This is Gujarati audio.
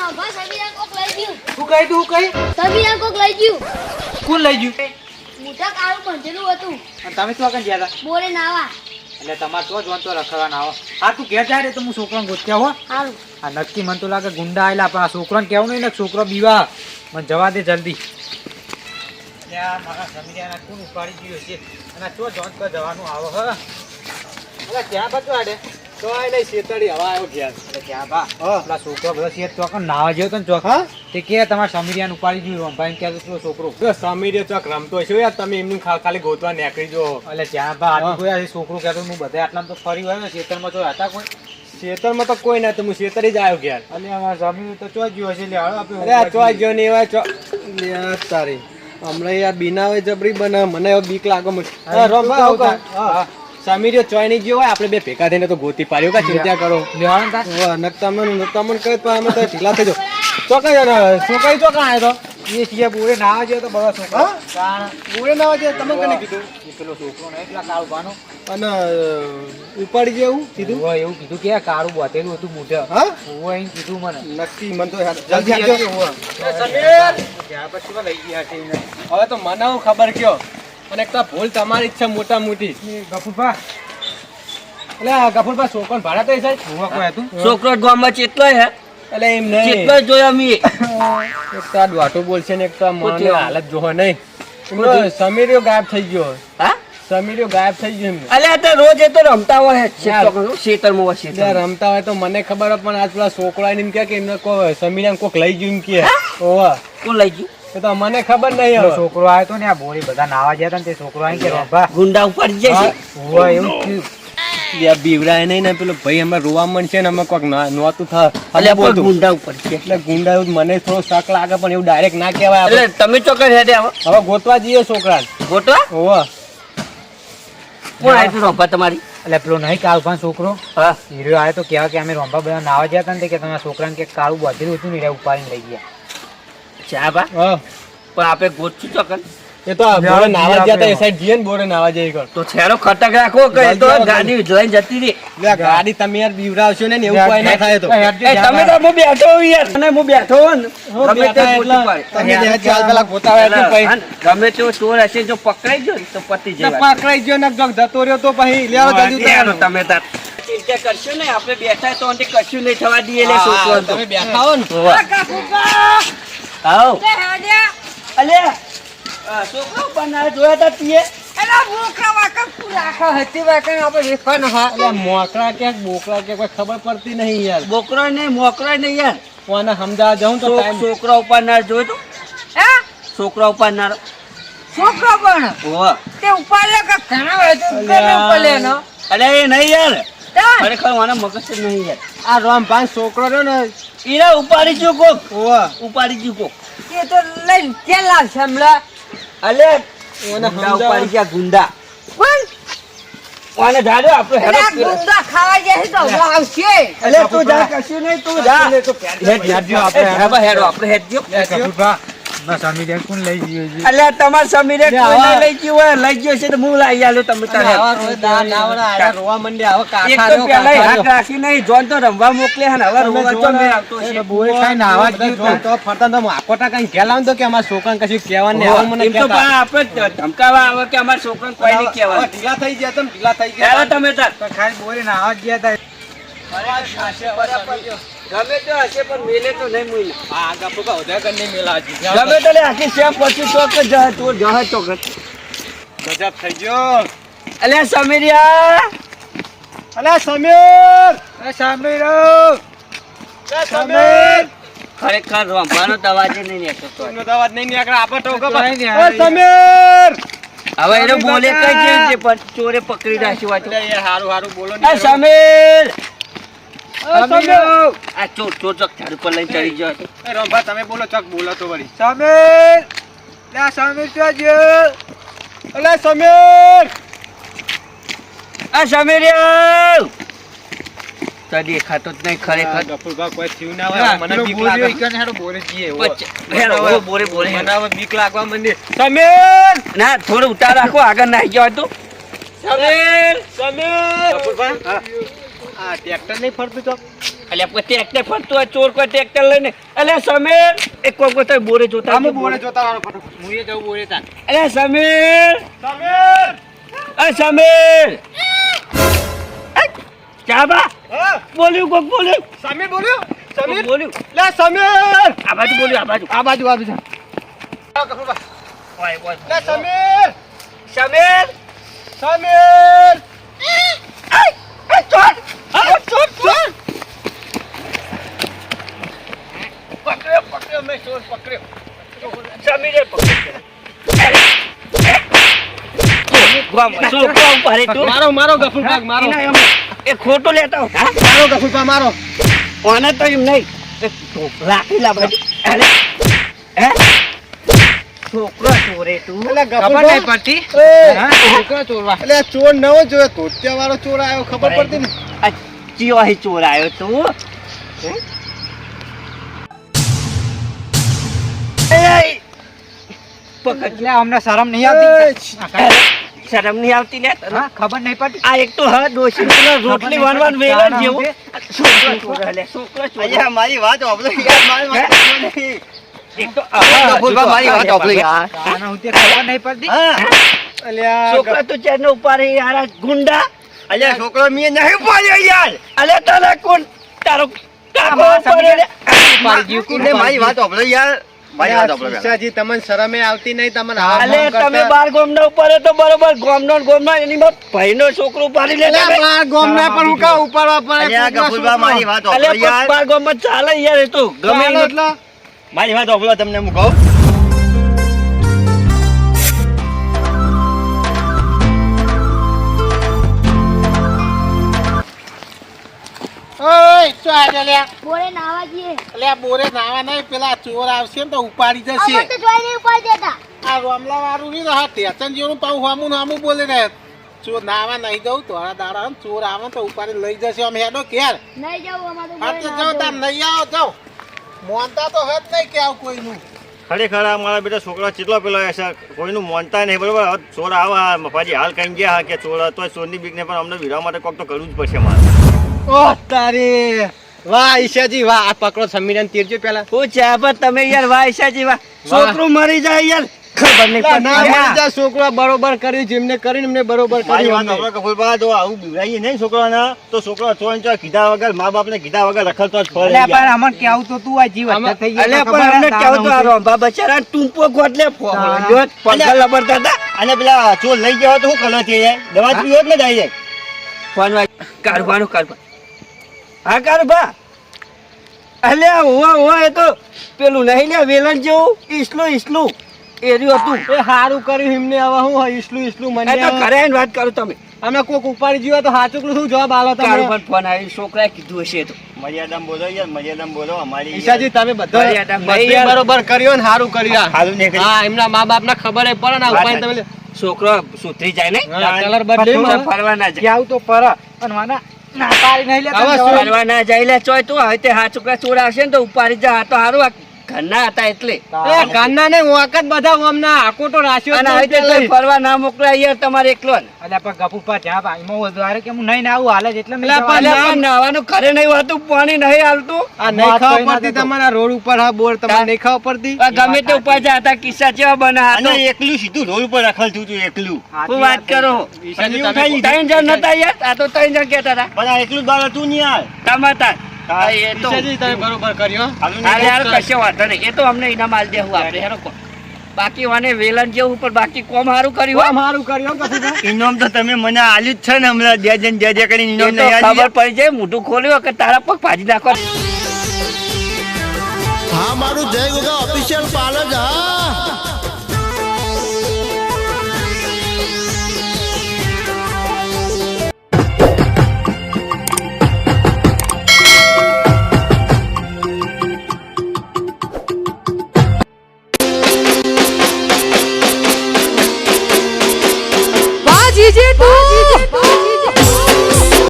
તો બા નભા કોક લઈ ગયું. શું કહી તું કહી સબીરા કોક લઈ ગયું. કોણ લઈ ગયું? મોટા કાળું બંધેલું હતું. અને તમે શું આગળ ગયા હતા? નાવા. એટલે તમારે તો જોન તો રખડવાના આવો હા તું ઘેર જાય તો હું છોકરાને ગોત્યા હો. સારું આ નક્કી મને તો લાગે ગુંડા આવેલા પણ આ છોકરાને કહેવું નહીં ને છોકરો બીવા. મને જવા દે જલ્દી. મારા સમીરિયાના કોણ ઉપાડી ગયો છે અને તો જોન જવાનું આવો હ. એટલે ત્યાં બધું આડે. આ નહીં શેતળી હવા આવ્યો ઘેર. એટલે બા હા. પેલા છોકરો બધો છે ચોક નાવા જેવો તો ને ચોક તે કે તમારા સમીરિયાને ઉપાડી ગયું ભાઈ કે પેલો છોકરો. જો ચોક રમતો છે યાર તમે એમની ખાલી ગોતવા નીકળી જો એટલે ત્યાં બા કોઈ આ છોકરું કહેતો હું બધા આટલા તો ફરી વળ્યો ખેતરમાં તો હતા કોઈ? શેતરમાં તો કોઈ ના હું શેતરી જ આવ્યો ઘેર. અને અમારા તો ચો ગયો અરે આ ગયો ને એવા ચો તારી. હમણાં યાર બનાવે જબરી બના મને બીક લાગો. મને હા, જો. સમીરે ચોય નહીં ગયો હોય આપણે બે ભેગા થઈને તો ગોતી પાડ્યો. કા ચિંતા કરો? લેવાનું તાર નકતા મને નકતા મને કહે તો અમે તો ઢીલા થઈ જાઓ. ચોકાઈ જણા ચોકાઈ ચોકા તો? એ સિયા બોરે ના આવે તો બધા છોકરા. ઓળે ના આવે તમે કને કીધું? પેલો છોકરો ને પેલા કાળું બાનો અને ઉપાડી જેવું કીધું? હોય એવું કીધું કે આ કાળું બોતેલું હતું મોઢે. હા? ઓવે એમ કીધું મને. નક્કી મન તો યાર જલ્દી આવજો. સમીર! ત્યાં પછી લઈ ગયા છે હવે તો મને ખબર કયો? અને એક તો ભૂલ તમારી જ છે મોટા મોટી ગફુરભા, એટલે આ ગફુરભા છોકરો ભાડા તો સાહેબ ઓવે કોઈ હતું? છોકરો ગામમાં ચેટલોય હે? એટલે એમ નહીં. ચેટલોય જોયા મી એક તો આ બોલશે ને એક તો મને હાલત જોવો નહીં. સમીર્યો ગાયબ થઈ ગયો. હા? સમીર્યો ગાયબ થઈ ગયો એમને. અલ્યા તે રોજ એ તો રમતા હોય શેતરમાં હોય શેતર રમતા હોય તો મને ખબર હોય પણ આજ પેલા છોકરા એમ કે એમને કોઈ સમીરાને કોક લઈ ગયું એમ કે ઓવા. કોણ લઈ ગયું? એ તો મને ખબર નહીં હવે. છોકરો આવ્યો તો ને આ બોરી બધા નાવા ગયા હતા ને તે છોકરો આવીને કે રંભા. ગુંડા એવું થયું. યા બીવડાય નહીં ને પેલો ભાઈ અમે રોવા મળશે ને અમે કોક ના- નહોતું થા. ગુંડા એટલે ગુંડા એવું મને થોડો શક લાગે પણ એવું ડાયરેક્ટ ના કહેવાય આપણે. એટલે તમે ચોક્કસ હેડે હવે ગોતવા જઈએ છોકરા ગોતવા? કોણ રંભા તમારી? એટલે પેલો નહીં કાળભાન છોકરો. હા. હીરો આવ્યો તો કહેવા કે અમે રોંભા બધા નાવા ગયા હતા ને કે તમારા છોકરાને કે કાળું બાંધેલું હતું ને ઉપાડીને લઈ ગયા. ચા બા પણ આપણે ગોતશું ચોક્કસ એ તો બોરે નાવા ગયા તા એ સાઈડ જઈએ ને બોરે નાવા જઈએ કર તો છેડો ખટક રાખો કે એ તો ગાડી લઈને જતી રહી. ગાડી તમે યાર બીવડાવશો ને ને એવું કોઈ ના થાય તો. તમે તો હું બેઠો યાર. અને હું બેઠો ને. હું ગમે તે બેઠા ગોતી એટલે પાડે. તમે બે ચાર કલાક ગોતાવા પછી ગમે તેવો ચોર હશે જો પકડાઈ ગયો તો પતી જાય પકડાઈ ગયો ને જતો રહ્યો તો પછી લેવા જલ્દી તમે તાર. ચિંતા કરશો ને આપણે બેઠા તો કશું નહીં થવા દઈએ લે છોકરો તમે બેઠા હો ને. આવો. અલ્યા આ છોકરો બનાવે જોયા તા તીએ? મોકરા કે બોકળા કે કોઈ ખબર પડતી નહીં યાર. બોકરો નહીં મોકરો નહીં યાર. કોને સમજાવવા જાઉં તો છોકરા ઉપર ના જોયું તો? છોકરા ના છોકરો પણ. તે ઉપાડે કે ઘણા એ નહીં યાર. ખરેખર મને મગજ નહીં યાર. આ રામભાન છોકરો રહ્યો ને ઈરા ઉપાડી જો કોક. ઓવા. ઉપાડી જો કોક. એ તો લઈને ક્યાં લાવશે હમણાં? અલે ઓને સમજાવવા- ઉપાડી ગયા ગુંડા કોણ? ઓને ધાડો આપણે હેરો ગુંડા ખાવા જાય તો હમણાં આવશે. અલે તું જા. કશું નહીં તું જા. હેડ હેડ જો આપણે હેડો હેડો આપણે હેડ જો સ્વામી કોણ લઈ ગયો છે અલ્યા તમાર સમીરે લે, લઈ ગયું હોય લઈ ગયો છે તો હું લઈ આલું તમે તારે આવા રોજ દા નાવડા આયા રોવા માંડ્યા. હવે એક કાંઠા તો રહ્યો, પેલા કાંઠા હાથ રાખી નહીં જોન તો રમવા મોકલે હે હવે રોવા તો ને, આવતો છે બોરે ખાઈને આવા જ બધા ગયું જો તો ફરતા તો આકોટા કાંઈ ઘેર તો કે અમારા છોકરાને કશું કહેવાનું નહીં. આવું મને તો કહેતા. આપણે ધમકાવા આવે કે અમારા છોકરાને કોઈ નહીં હવે ઢીલા થઈ ગયા તમે ઢીલા થઈ ગયા તમે તાર તો બોરે નાવા જ ગયા હતા ગમે તો હશે પણ મેલે તો નહીં મૂઈ આ ઉધા કરીને મેલા ગમે તો? લે આખી સેમ પછી જ જહે તું જહે જ. ગજબ થઈ ગયો. અલ્યા સમીરિયા અલા સમીર. સાંભળી રહ્યો. અલા સમીર. ખરેખર તો અવાજ નહીં નીકળતો એનો તો અવાજ નહીં નીકળે આપણે તો તો ઓ આ સમીર. હવે એને બોલે! કઈ છે પણ ચોરે પકડી રાખ્યું તો યાર હારું હારું બોલો આ સમીર સમીર. આ ચોર ચોર ચોક ઝાડ ઉપર લઈને ચડી ગયો હતો. તમે બોલો ચક બોલો તો વળી. સમીર! લે સમીર તો ગયો અલા સમીર! આ સમીરિયા તો દેખાતો જ નહીં ખરેખર. ગફુરભા કોઈ થયું ના હોય મને બીક બોરે લાગે. ઈકન હેડો બોરે જઈએ હેડો, બોરે બોરે મને હેડો. બીક લાગવા માંડી. સમીર! ના થોડું ઉતાર રાખો આગળ નાખી જવાય તો. સમીર સમીર! આ ટ્રેક્ટર નહીં ફરતું તો? એટલે કોઈ ટ્રેક્ટર ફરતું હોય ચોર કોઈ ટ્રેક્ટર લઈને. એટલે સમીર એક કોઈ કોઈ તો બોરે જોતા અમે બોરે જોતા રહો હું એ જવું બોલે તાન અલ્યા સમીર! સમીર! એ સમીર! ચાબા બોલ્યું કોક બોલ્યું? સમીર બોલ્યો? સમીર? બોલ્યું? લે સમીર! આ બાજુ બોલ્યું આ બાજુ. આ બાજુ આ બાજુ. ઓય, ઓય. લે સમીર! સમીર! સમીર! આય, આય, ચોર! ચોર ચોર પકડ્યો પકડ્યો મેં ચોર પકડ્યો સમીરે પકડ્યો મારો મારો ગફુરભાઈ મારો એ ખોટો લેતા? મારો ગફુરભાઈ મારો કોને તો એમ નહીં રાખી લા હે છોકરો ચોરે તું ખબર નહીં પડતી છોકરો ચોરવા એટલે ચોર નવો જોયો ધોતિયા વાળો ચોર આવ્યો ખબર પડતી ને ચિયો અહીં ચોર આવ્યો તું હે? એ, પકડ એટલે અમને શરમ નહીં આવતી શરમ નહીં આવતી લે ખબર નહીં પડતી આ એક તો હા ડોશી રોટલી વાનવાન વેલણ જેવો છોકરો ચોરે લે છોકરો ચોરે મારી વાત સાંભળો યાર મારી વાત સાંભળો નહીં. એક તો મારી વાત સાંભળો યાર. આના હું તે ખબર નહીં પડતી હા અલ્યા છોકરા તું ઉપાડે યાર ગુંડા અલ્યા છોકરો મેં નહીં પાડ્યો યાર. અલે તને કોણ? તારો કાકો લે. પાડી કોણ મારી વાત ઓબળો યાર. શીશાજી તમને શરમે આવતી નહીં તમને અલે તમે બાર બાર ગોમના ઉપર તો બરોબર ગોમનો ગોમ ગોમનો એની માં ભાઈનો છોકરો પાડી લે બાર ગોમના પણ હું કાં ઉપાડવા પડે અલે કોકના મારી વાત ઓબળો યાર. બાર ગોમમાં ચાલે યાર એ તો. ગમે એટલે. મારી વાત ઓબળો તમને હું કહું. આજે બોરે નાવા જઈએ. અલ્યા બોરે નાવા નહીં પેલા ચોર આવશે ને તો ઉપાડી જશે. અમે તો જોઈ નહીં ઉપાડી દેતા. આ રોમલા વાળું નહીં હા ટેશન જેવું પાઉં હામું હામું બોલે ને ચોર નાવા નહીં જવું તો આ દાડા ચોર આવે ને તો ઉપાડી લઈ જશે અમે હેડો ક્યાર નહીં જવું અમારે તો હા બોરે તો જાઓ તાર નહીં આવો જાઓ. મોનતા તો હત નહીં કે આવું કોઈનું. ખરેખર મારા બેટા છોકરા ચેટલો પેલો હશે કોઈનું માનતા નહીં બરોબર? હવે ચોર આવા મફાજી હાલ કઈ ગયા હા કે ચોર હતો ચોરની બીકને પણ અમને વિરવા માટે કોક તો કરવું જ પડશે મારે. ઓહ તારી. વાહ ઈશાજી વાહ આ પકડો સમીરન તીરજો પેલા. હું ચા તમે યાર વાહ ઈશાજી વાહ. છોકરું મરી જાય યાર. ખબર નહીં ના ના મરી જા છોકરો બરોબર કર્યું જેમને કરીને એમને બરોબર મારી વાત અમને. આપણે આવું બીવડાવીએ નહીં છોકરાને તો છોકરો ચોર ને કીધા વગર મા બાપને કીધા વગર રખડતો જ ફરે એટલે પણ અમને કેવું તો તું આ જીવ હત્યા થઈ ગઈ અલે પણ અમને કેવું તો આ રોંભા બચારા ટૂંપો ગોટલે ફોડો. હા. લબડતા હતા. અને પેલા ચોર લઈ ગયા તો શું કલર થઈ જાય દવા પીવો ને જાય ફોન કાઢવાનું કારભાનું હા કારભા અલ્યા હોવા હોવા એ તો પેલું નહીં લે વેલણ જેવું ઈસલું ઈસલું. એર્યું હતું. એ સારું કર્યું એમને હવે હું ઈસલું ઈસલું મને. તો ઘરે આવીને વાત કરો તમે. અમે કોક ઉપાડી જીવા તો હાચુકલું શું જવાબ આલો તમે? કારભાન ફોન આવી છોકરાએ કીધું હશે તો. મર્યાદામાં બોલો યાર મર્યાદામાં બોલો અમારી ઈશાજી તમે બધા. બરોબર કર્યો ને સારું કર્યું નહીં હા એમના મા બાપ ના ખબર એ પડે ને ઉપાય તમે છોકરો સુધરી જાય ને? કલર બદલી ફરવા ના જાય આવું તો પર અને મને ના પાડી નહીં લેતા હવે ના જાય લે ચોય તું હવે તે હા છોકરા ચોર આવશે ને તો ઉપાડી જા તો હારું આ ઘરના હતા એટલે. ઘરના ને વખત બધા રાખ્યો જ અને હવે નહીં ફરવા ના મોકલા યાર તમારે એકલો ને. અલ્યા પણ ગપુપા જ્યાં ભાઈ માં વધારે કે હું નહીં ના આવું હાલે જ એટલે નાવાનું ઘરે નહીં હોતું પાણી નહીં હાલતું. આ નહીં ના પડતી તમારા રોડ ઉપર હા બોર તમને નહીં ખબર પડતી. આ ગમે તે ઉપાય જતા કિસ્સા જેવા બના અને એકલું સીધું રોડ ઉપર રખલ થયું તું એકલું. હું વાત કરો? ત્રણ જણ નતા યાર? આ તો ત્રણ જણ કેતા હતા. પણ એકલું જ બાર હતું નહીં યાર. હા, એ તો. તમે બરોબર કર્યો હો. હાલું હા, નહીં યાર કરી. કશો વાંધો નહીં. એ તો અમને ઇનામ આલ દેવું આપણે હેરો બાકી વાને વેલણ જેવું પણ બાકી કોમ હારું કર્યું કોમ હારું કર્યું હો ઇનામ તો તમે મને આલ્યું જ છે ને હમણાં જે કરીને ઇનામ તો નહીં ખબર પડી જાય મોઢું ખોલ્યો કે તારા પગ ભાજી નાખો હા મારું જય ગોગા ઓફિશિયલ પાર્લર હા.